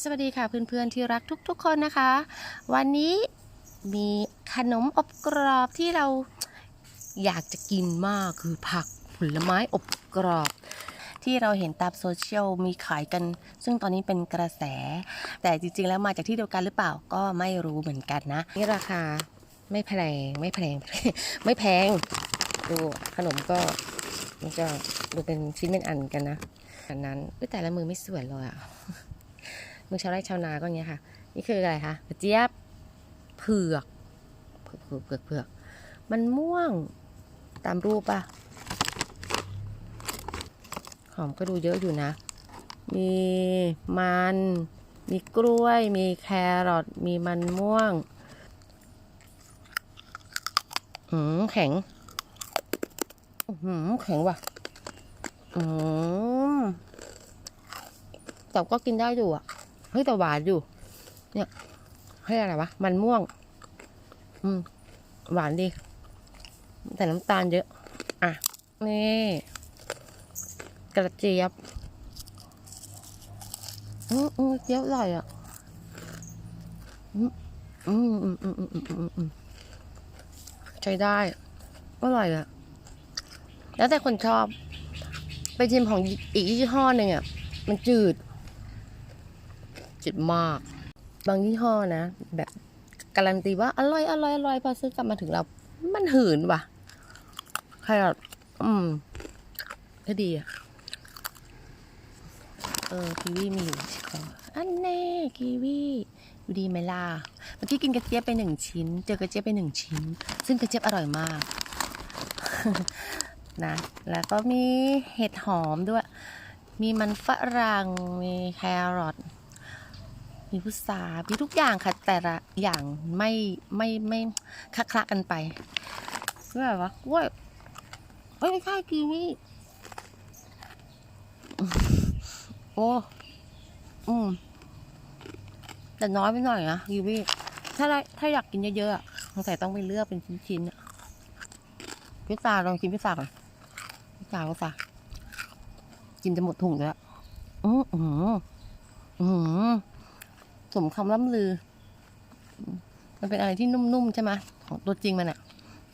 สวัสดีค่ะเพื่อนๆที่รักทุกๆคนนะคะ วันนี้มีขนมอบกรอบที่เราอยากจะกินมากคือผักผลไม้อบกรอบ ที่เราเห็นตามโซเชียลมีขายกัน ซึ่งตอนนี้เป็นกระแส แต่จริงๆแล้วมาจากที่เดียวกันหรือเปล่าก็ไม่รู้เหมือนกันนะ นี่ราคาไม่แพงไม่แพงไม่แพงดูขนมก็มันจะดูเป็นชิ้นเป็นอันกันนะอันนั้นแต่ละมือไม่สวยเลยอะ มือชาวไร่ชาวนาก็อย่างเงี้ยค่ะ นี่คืออะไรคะกระเจี๊ยบเผือกเผือกเผือกเผือก,ือกมันม่วงตามรูปปะหอมก็ดูเยอะอยู่นะ มีมัน มีกล้วย มีแครอทมีมันม่วง อืมแข็ง อื้อหืมแข็งว่ะ อืมแต่ก็กินได้อยู่อะ เฮ้ยแต่หวานอยู่ เนี่ยเฮ้ยอะไรวะ มันม่วง อืม หวานดี แต่น้ำตาลเยอะ อะ นี่ กระเจี๊ยบ อืมอืมเจี๊ยบอร่อยอะ อืมอืมอืมอืมอืมอืมใช้ได้อร่อยอะ แล้วแต่คนชอบ ไปชิมของอีกยี่ห้อหนึ่งอะ มันจืด จืดมาก บางยี่ห้อนะ แบบการันตีว่าอร่อยอร่อยอร่อยพอซื้อกลับมาถึงเรา มันหืนว่ะใครแบบอืมก็ดีอะ เออกีวีมีอยู่ชิคออันแน่กีวีอยู่ดีไหมล่ะ เมื่อกี้กินกระเจี๊ยบไปหนึ่งชิ้น เจอกระเจี๊ยบไปหนึ่งชิ้น ซึ่งกระเจี๊ยบอร่อยมาก นะ แล้วก็มีเห็ดหอมด้วย มีมันฝรั่ง มีแครอท มีพุทรามีทุกอย่างค่ะ แต่ละอย่างไม่ไม่ไม่คละคละกันไปก็แบบว่ากล้วยเอ้ยไม่ใช่กีวีโอ้อืมแต่น้อยไปหน่อยนะกีวีถ้าได้ถ้าอยากกินเยอะๆอะสงสัยต้องไปเลือกเป็นชิ้นๆอะพิซซ่าลองกินพิซซ่าก่อนพิซซ่าพิซซ่ากินจะหมดถุงแล้วอือหืออือ สมคำล่ำลือ มันเป็นอะไรที่นุ่มๆใช่ไหมของตัวจริงมันอะ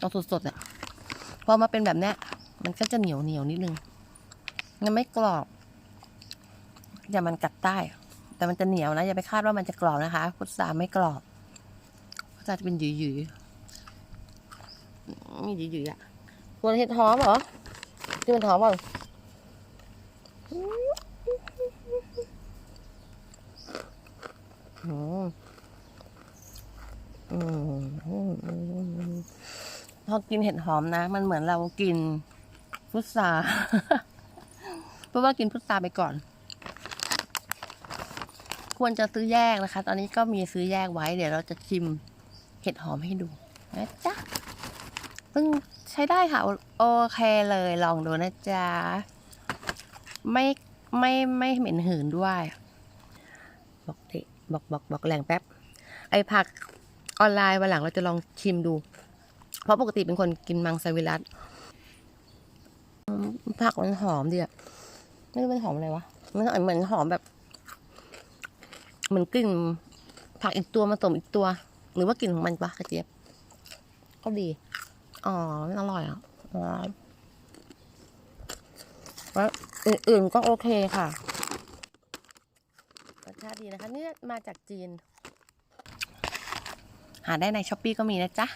ตอนสดๆอะพอมาเป็นแบบเนี้ยมันก็จะเหนียวเหนียวนิดนึงมันไม่กรอบอย่ามันกัดได้ แต่มันจะเหนียวนะ อย่าไปคาดว่ามันจะกรอบนะคะ พุทราไม่กรอบ พุทราจะเป็นหยืดๆนี่หยืดๆอะส่วนเห็ดหอมเหรอที่มันหอมเปล่าอืมอืมอืมอืมอืม พอกินเห็ดหอมนะ มันเหมือนเรากินพุทราเพราะว่ากินพุทราไปก่อน ควรจะซื้อแยกนะคะ ตอนนี้ก็มีซื้อแยกไว้ เดี๋ยวเราจะชิมเห็ดหอมให้ดูนะจ๊ะซึ่งใช้ได้ค่ะ โอเคเลยลองดูนะจ๊ะ ไม่ไม่ไม่เหม็นหืนด้วย บอกเทบอกบอกบอกแรงแป๊บ ไอผัก ออนไลน์วันหลังเราจะลองชิมดู เพราะปกติเป็นคนกินมังสวิรัตผักมันหอมดีอะไม่รู้มันหอมอะไรวะ มันเหมือนหอมแบบ เหมือนกลิ่นผักอีกตัวมาสมอีกตัว หรือว่ากลิ่นของมันปะกระเจี๊ยบ ก็ดี อ๋อมันอร่อยอะอ๋อแล้วอื่นๆก็โอเคค่ะรสชาติดีนะคะ นี่มาจากจีน หาได้ในช้อปปีก็มีนะจ๊ะ